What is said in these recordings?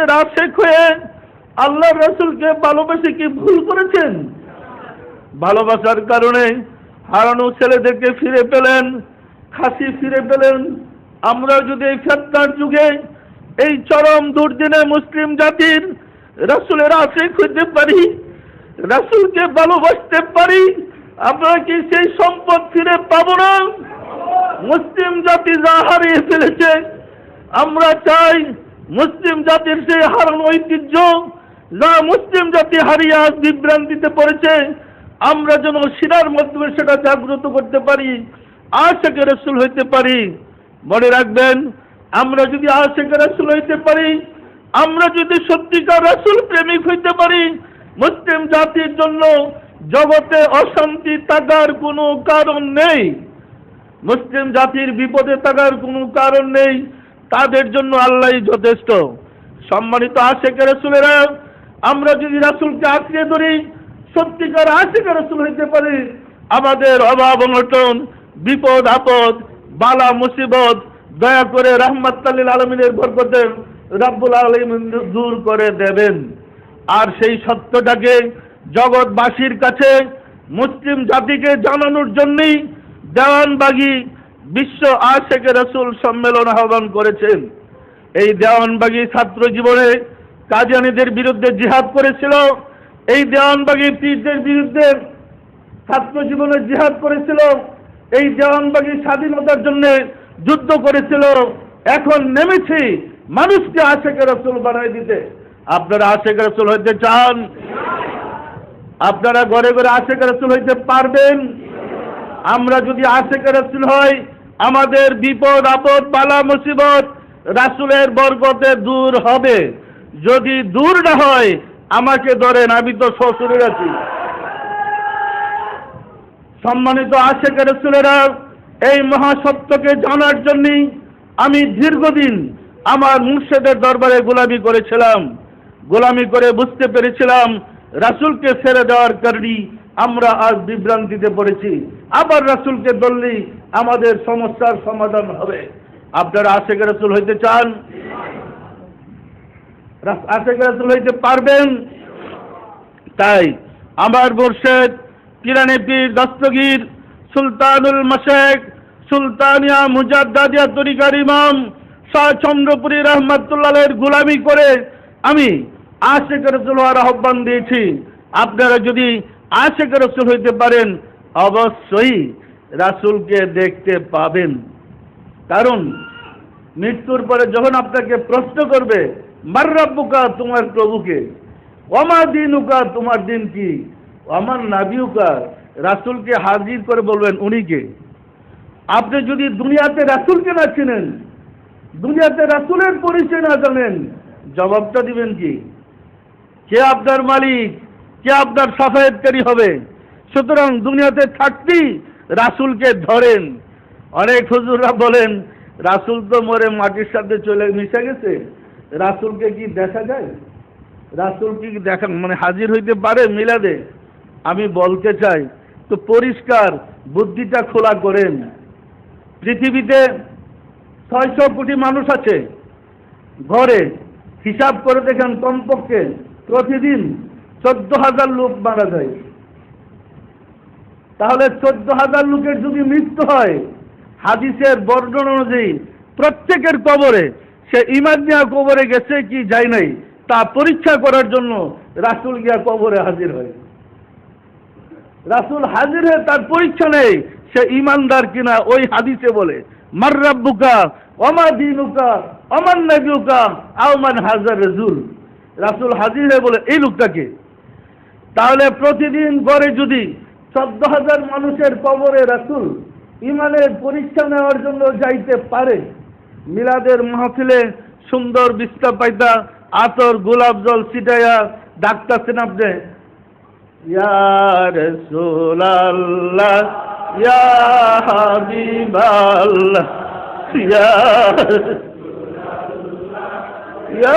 রাসুলের আশেক হয়ে আল্লাহ রাসুলকে ভালোবেসে কি ভুল করেছেন? ভালোবাসার কারণে হারানো ছেলেদেরকে ফিরে পেলেন, খাসি ফিরে পেলেন। আমরা যদি এই ফেতনার যুগে, এই চরম দুর্দিনে মুসলিম জাতির রাসুলের আশেক হইতে পারি, রাসুলকে ভালোবাসতে পারি, আমরা কি সেই সম্পদ ফিরে পাবো না? মুসলিম জাতি যা হারিয়ে ফেলেছে, আমরা চাই মুসলিম জাতির সেই হারানো ঐতিহ্য যা মুসলিম জাতি হারিয়ে আজ বিভ্রান্তিতে পড়েছে, আমরা যেন শিরার মাধ্যমে সেটা জাগ্রত করতে পারি আশেকে রসুল হইতে পারি। মনে রাখবেন, আমরা যদি আশেকে রসুল হইতে পারি, আমরা যদি সত্যিকার রসুল প্রেমিক হইতে পারি, মুসলিম জাতির জন্য জগতে অশান্তি থাকার কোনো কারণ নেই। মুসলিম জাতির বিপদে থাকার কোনো কারণ নেই। তাদের জন্য আল্লাহ যথেষ্ট। সম্মানিত আশেখ রসুলেরা, আমরা যদি রাসুলকে আঁকড়ে ধরি, সত্যিকার আশেখ রসুল হইতে পারি আমাদের অভাব অনটন, বিপদ আপদ, বালা মুসিবত, দয়া করে রহমতাল্লিল আলমিনের বরকতে রাব্বুল আলম দূর করে দেবেন। আর সেই সত্যটাকে জগৎবাসীর কাছে, মুসলিম জাতিকে জানানোর জন্যই দেওয়ানবাগি বিশ্ব আশেখ রসুল সম্মেলন আহ্বান করেছেন। এই দেওয়ানবাগি ছাত্র জীবনে কাজিয়ানিদের বিরুদ্ধে জিহাদ করেছিল। এই দেওয়ানবাগি পীরদের বিরুদ্ধে ছাত্র জীবনে জিহাদ করেছিল। এই দেওয়ানবাগি স্বাধীনতার জন্য যুদ্ধ করেছিল। এখন নেমেছি মানুষকে আশেখ রসুল বানাই দিতে। আপনারা আশেখ রসুল হইতে চান? আপনারা ঘরে ঘরে আশেখ রসুল হইতে পারবেন? আমরা যদি আশেখ রসুল হই, আমাদের বিপদ, আপদ, বালা, মুসিবত রাসুলের বরকতে দূর হবে। যদি দূর না হয়, আমাকে ধরেন আমি তো শ্বশুরের আছি। সম্মানিত আশেখ রসুলেরা, এই মহাসত্যকে জানার জন্যই আমি দীর্ঘদিন আমার মুর্শেদের দরবারে গোলামি করেছিলাম। গোলামি করে বুঝতে পেরেছিলাম রাসুলকে ছেড়ে দেওয়ার কারণে আমরা আজ বিভ্রান্তিতে পড়েছি। আবার রাসুলকে ধরলেই আমাদের সমস্যার সমাধান হবে। আপনারা আশেখ রাসুল হইতে চান? আশেখ রাসুল হইতে পারবেন? তাই আমার মোর্শেদ, কিরানি পীর, দস্তগীর, সুলতানুল মাশেক সুলতানিয়া মুজাদ্দাদিয়া তরিকার ইমাম শাহ চন্দ্রপুরী রহমতুল্লাহের গোলামি করে আমি আশেখ রসুল হওয়ার আহ্বান দিয়েছি। আপনারা যদি আশেখ রসুল হইতে পারেন, অবশ্যই রাসুলকে দেখতে পাবেন। কারণ, মৃত্যুর পরে যখন আপনাকে প্রশ্ন করবে মার্রাব্বুকা তোমার প্রভুকে? অমা দিনুকা তোমার দিন কি? আমার নাবিউকা। রাসুলকে হাজির করে বলবেন উনিকে আপনি যদি দুনিয়াতে রাসুলকে না চিনেন, দুনিয়াতে রাসুলের পরিচয় না জানেন, জবাবটা দিবেন কি? কে আপনার মালিক? কে আপনার সাফায়েতকারী হবে। সুতরাং দুনিয়াতে থাকতেই রাসুলকে ধরেন। অনেক হুজুররা বলেন, রাসুল তো মরে মাটির সাথে চলে মিশে গেছে। রাসুলকে কি দেখা যায়? রাসুল কি দেখা মানে হাজির হইতে পারে মিলাদে? আমি বলতে চাই, তো পরিষ্কার বুদ্ধিটা খোলা করেন। পৃথিবীতে ছয়শো কোটি মানুষ আছে। ঘরে হিসাব করে দেখেন কমপক্ষে প্রতিদিন চোদ্দ হাজার লোক মারা যায়। তাহলে চোদ্দ হাজার লোকের যদি মৃত্যু হয়, হাদিসের বর্ণন অনুযায়ী প্রত্যেকের কবরে, সে ইমান নিয়া কবরে গেছে কি যায় নাই, তা পরীক্ষা করার জন্য রাসুল গিয়া কবরে হাজির হয়। রাসুল হাজির হয়ে তার পরীক্ষা নেই সে ইমানদার কিনা ওই হাদিসে বলে মার্রাব্বুকা অমা দিনুকা অমান নবীকা আওমান হাজার রাসুল হাজির হয়ে বলে, এই লোকটাকে তাহলে প্রতিদিন গড়ে যদি চোদ্দ হাজার মানুষের কবরে রাসুল ইমানের পরীক্ষা নেওয়ার জন্য যাইতে পারে, মিলাদের মাহফিলে সুন্দর বিস্তা পাইতা আতর গোলাপ জল ছিটাইয়া ডাকতেছেন আপনি ইয়া রাসূলাল্লাহ, ইয়া হাবিবাল্লাহ, ইয়া ইয়া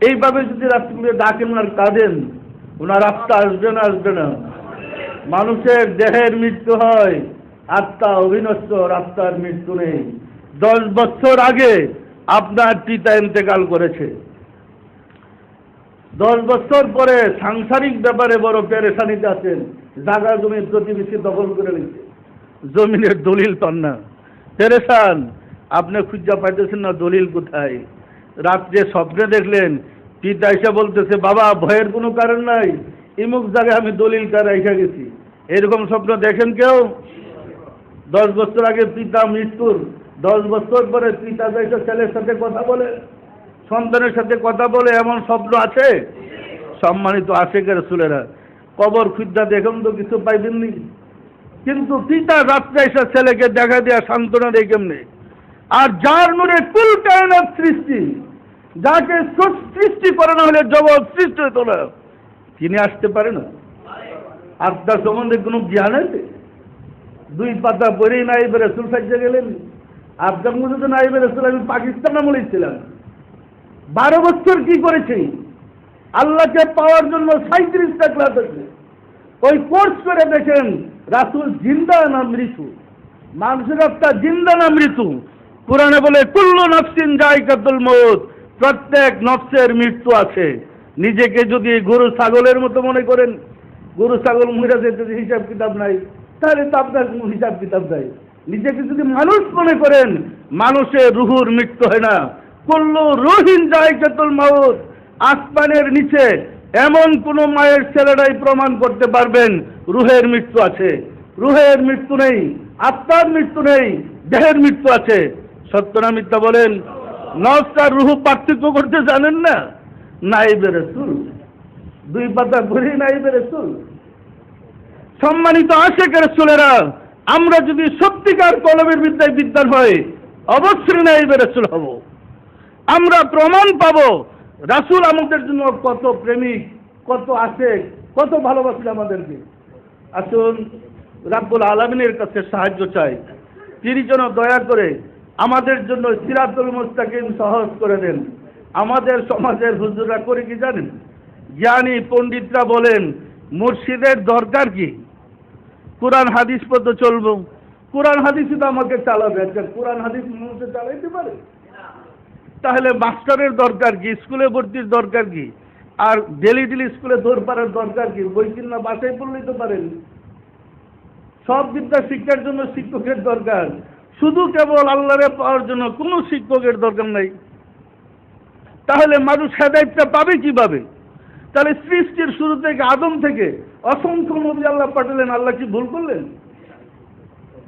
এইভাবে যদি ডাকেন আর কাঁদেন ওনার আত্মা আসবে না আসবে না। মানুষের দেহের মৃত্যু হয়, আত্মা অবিনষ্ট আত্মার মৃত্যু নেই। দশ বছর আগে আপনার পিতা ইন্তেকাল করেছে। দশ বছর পরে সাংসারিক ব্যাপারে বড় পেরেশানিতে আছেন, জাগা জমির প্রতিবেশী দখল করে নিচ্ছে। জমিনের দলিল পান না। পেরেশান, আপনি খুঁজা পাইতেছেন না দলিল কোথায়? রাত্রে স্বপ্নে দেখলেন, পিতা এসে বলতেছে, বাবা, ভয়ের কোনো কারণ নাই। ইমুক জায়গায় আমি দলিল কার রেখে গেছি। এরকম স্বপ্ন দেখেন কেউ? দশ বছর আগে পিতা মৃত্যুর, দশ বছর পরে পিতা এসে ছেলের সাথে কথা বলে, সন্তানের সাথে কথা বলে, এমন স্বপ্ন আছে? সম্মানিত আছে আশেকের সুলেরা কবর খুদ্া দেখুন তো কিছু পাইবেননি। কিন্তু পিতা রাত্রে এসে ছেলেকে দেখা দেওয়া সান্ত্বনা কেমনে? আর যার নূরে কুল কায়নাত সৃষ্টি যাকে সৃষ্টি করে না হলে জগৎ সৃষ্টি হতো না। তিনি আসতে পারে না। আপনার সম্বন্ধে কোনো জ্ঞান আছে? দুই পাতা পরেই নাইবে রসুল সাজ্জা গেলেন। আপনার মধ্যে তো নাইবে রসুল আমি পাকিস্তান আমলে ছিলাম। বারো বছর কি করেছি? আল্লাহকে পাওয়ার জন্য সাঁত্রিশটা ক্লাস আছে। ওই কোর্স করে দেখেন, রাসুল জিন্দা না মৃত্যু? মানুষের একটা জিন্দা না মৃত্যু? কোরআনে বলে, কুল্লু নফসিন জায়কাতুল মৌত প্রত্যেক নফসের মৃত্যু আছে। নিজেকে যদি গরু ছাগলের মতো মনে করেন, গরু ছাগল মহিলা যদি হিসাব কিতাব নাই, তাহলে তো আপনার কোনো হিসাব কিতাব নাই। নিজেকে যদি মানুষ মনে করেন, মানুষের রুহুর মৃত্যু হয় না। কুল্লু রুহিন জায়কাতুল মৌত আসমানের নিচে এমন কোন মায়ের ছেলেরাই প্রমাণ করতে পারবেন, রুহের মৃত্যু আছে। রুহের মৃত্যু নেই, আত্মার মৃত্যু নেই, দেহের মৃত্যু আছে। সত্য না মিথ্যা বলেন? নফস রুহু পার্থক্য করতে জানেন না? নাইবে রসুল। দুই পাতা ঘুরি নাইবে রসুল। সম্মানিত আশেকের রসুলেরা, আমরা যদি সত্যিকার কলমের বিদ্যায় বিদ্যান হয় অবশ্যই নাইবে রসুল হব। আমরা প্রমাণ পাবো, রাসুল আমাদের জন্য কত প্রেমিক, কত আসে কত ভালোবাসে আমাদেরকে। আসুন, রাব্বুল আলমিনের কাছে সাহায্য চাই। তিনি যেন দয়া করে আমাদের জন্য সিরাতুল মুস্তাকিম সহজ করে দেন। আমাদের সমাজের হুজুরা করে কি জানেন? জ্ঞানী পণ্ডিতরা বলেন, মুর্শিদের দরকার কি? কোরআন, হাদিস পথ চলবো। কোরআন, হাদিসই তো আমাকে চালাবে কোরআন, হাদিস মানুষে চালাইতে পারে? তাহলে মাস্টারের দরকার কি? স্কুলে ভর্তির দরকার কি? আর ডেলি ডেলি স্কুলে দৌড় পাড়ার দরকার কি? বই কিনা বাসায় পড়লেই তো পারেন। সব বিদ্যা শিক্ষার জন্য শিক্ষকের দরকার। শুধু কেবল আল্লাহরে পাওয়ার জন্য কোনো শিক্ষকের দরকার নাই। তাহলে মানুষ হেদায়তটা পাবে কীভাবে? তাহলে সৃষ্টির শুরু থেকে আদম থেকে অসংখ্য নবী আল্লাহ পাঠালেন, আল্লাহ কি ভুল করলেন?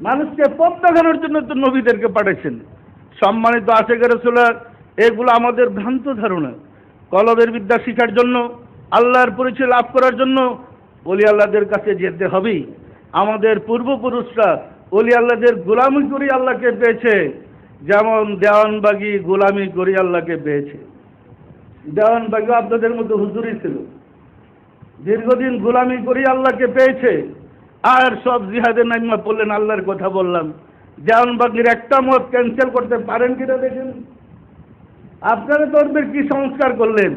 মানুষকে পথ দেখানোর জন্য তো নবীদেরকে পাঠাইছেন। সম্মানিত আশেখের রসুলার, এগুলো আমাদের ভ্রান্ত ধারণা। কলবের বিদ্যা শিখার জন্য, আল্লাহর পরিচয় লাভ করার জন্য বলি আল্লাহদের কাছে যেতে হবেই। আমাদের পূর্বপুরুষরা অলি আল্লাহদের গোলামি করি আল্লাহকে পেয়েছে। যেমন দেওয়ানবাগি গোলামি করি আল্লাহকে পেয়েছে। দেওয়ানবাগি আপনাদের মতো হুজুরি ছিল। দীর্ঘদিন গোলামি করি আল্লাহকে পেয়েছে। আর সব জিহাদের নাইমা পড়লেন, আল্লাহর কথা বললাম। দেওয়ানবাগির একটা মত ক্যান্সেল করতে পারেন কিনা দেখেন। আপনারা ধর্মের কি সংস্কার করলেন?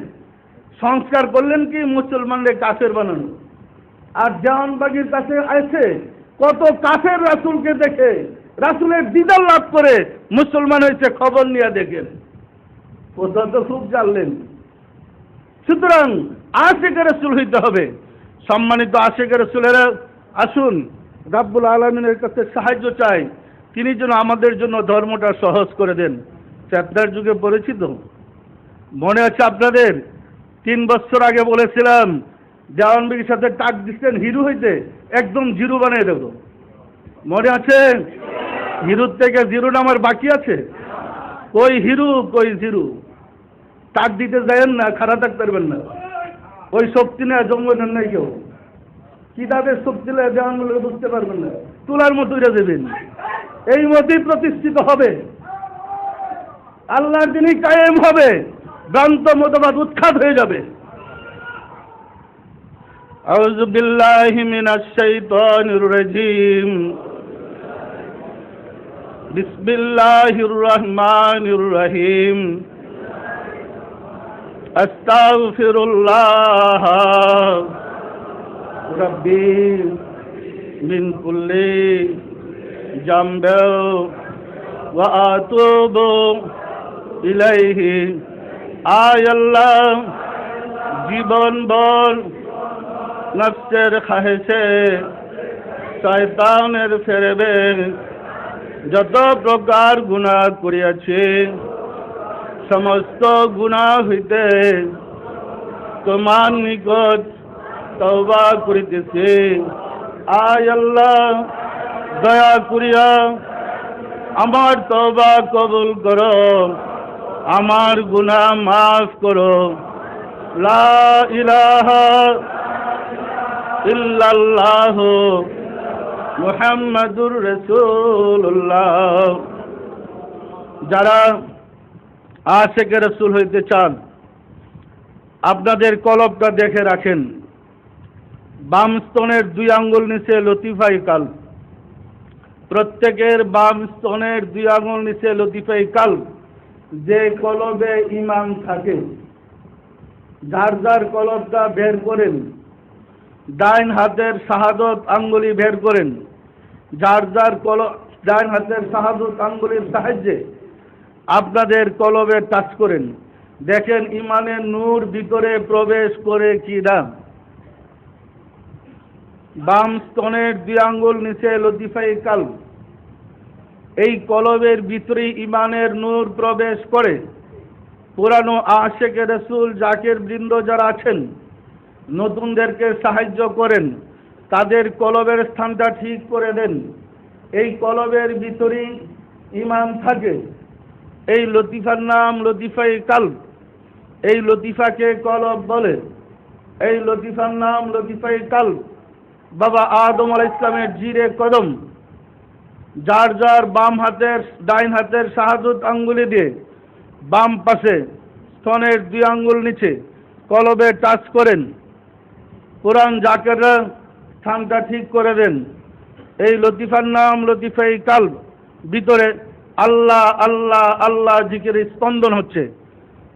সংস্কার করলেন কি মুসলমানদের কাছের বানানো? আর দেওয়ানবাগির কাছে আছে? কত কাফের রাসুলকে দেখে, রাসুলের দিদার লাভ করে মুসলমান হয়েছে, খবর নিয়ে দেখেন। কোথাও তো খুব জানলেন। সুতরাং আশেকের রসুল হইতে হবে। সম্মানিত আশেকের রসুলেরা, আসুন, রাব্বুল আলমিনের কাছে সাহায্য চাই। তিনি যেন আমাদের জন্য ধর্মটা সহজ করে দেন। চ্যাপ্টার যুগে পড়েছি তো মনে আছে আপনাদের? তিন বছর আগে বলেছিলাম জাওয়ানবির সাথে টাক দিচ্ছেন, হিরু হইতে একদম জিরো বানিয়ে দেবো। মনে আছে? হিরুর থেকে জিরো নামার বাকি আছে? কই হিরু, কই জিরু? টাক দিতে যায়েন না, খারাপ থাকতে পারবেন না। ওই শক্তি নেই জঙ্গলের নাই কেউ। কিতাবের শক্তি নেই যেমন বুঝতে পারবেন না। তোলার মতো এটা দেবেন। এই মতই প্রতিষ্ঠিত হবে। আল্লাহর দিনই কায়েম হবে। ভ্রান্ত মতবাদ উৎখাত হয়ে যাবে। أعوذ بالله من الشيطان الرجيم بسم الله الرحمن الرحيم أستغفر الله ربي من كل جنب وأتوب إليه آي الله জীবন বল নফসের খাহেছে। শয়তানের ফেরবে। যত প্রকার গুণা করিয়াছে, সমস্ত গুণা হইতে তোমার নিকট তওবা করিতেছে। আয় আল্লাহ, দয়া করিয়া আমার তওবা কবুল করো, আমার গুনাহ মাফ করো। লা ইলাহা ইল্লাল্লাহ মুহাম্মাদুর রাসূলুল্লাহ। যারা আশেকে রসুল হইতে চান, আপনাদের কলবটা দেখে রাখেন। বাম স্তনের দুই আঙ্গুল নিচে লতিফাই কাল। প্রত্যেকের বাম স্তনের দুই আঙ্গুল নিচে লতিফাই কাল। যে কলবে ইমাম থাকে, যার যার কলবটা বের করেন ডাইন হাতের শাহাদত আঙ্গুলি বের করেন। যার যার কল ডাইন হাতের শাহাদত আঙ্গুলির সাহায্যে আপনাদের কলবে টাচ করেন। দেখেন ইমানের নূর ভিতরে প্রবেশ করে কি না বাম স্তনের দুই আঙ্গুল, নিচে লতিফাই কাল এই কলবের ভিতরে ইমানের নূর প্রবেশ করে। পুরানো আশেকে রসুল, জাকের বৃন্দ যারা আছেন নতুনদেরকে সাহায্য করেন, তাদের কলবের স্থানটা ঠিক করে দেন। এই কলবের ভিতরেই ইমান থাকে। এই লতিফার নাম লতিফাই কাল এই লতিফাকে কলব বলে। এই লতিফার নাম লতিফাই কাল বাবা আদম আল ইসলামের জিরে কদম। যার যার বাম হাতের, ডাইন হাতের শাহাদুত আঙ্গুলি দিয়ে বাম পাশে স্তনের দুই আঙ্গুল নিচে কলবে টাচ করেন। কোরআন জাকেররা স্থানটা ঠিক করে দেন। এই লতিফার নাম লতিফাই কাল ভিতরে আল্লাহ আল্লাহ আল্লাহ জিকির স্পন্দন হচ্ছে।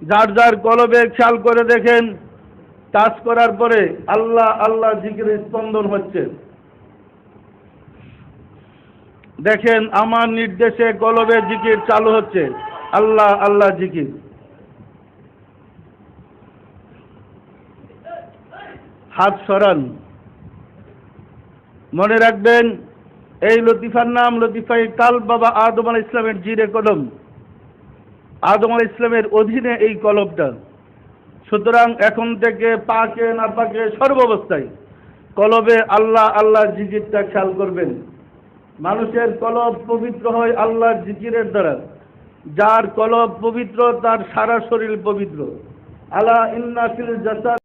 যার যার কলবে খেয়াল করে দেখেন টাচ করার পরে আল্লাহ আল্লাহ জিকির স্পন্দন হচ্ছে। দেখেন, আমার নির্দেশে কলবে জিকির চালু হচ্ছে। আল্লাহ আল্লাহ জিকির। হাত সরান। মনে রাখবেন, এই লতিফার নাম লতিফাই কাল বাবা আদম আল ইসলামের জিরে কলম। আদম আল ইসলামের অধীনে এই কলবটা। সুতরাং এখন থেকে পাকে না পাকে সর্বাবস্থায় কলবে আল্লাহ আল্লাহ জিকিরটা খেয়াল করবেন। মানুষের কলব পবিত্র হয় আল্লাহর জিকিরের দ্বারা। যার কলব পবিত্র, তার সারা শরীর পবিত্র। আলা ইন্নাফিল জাসাদ।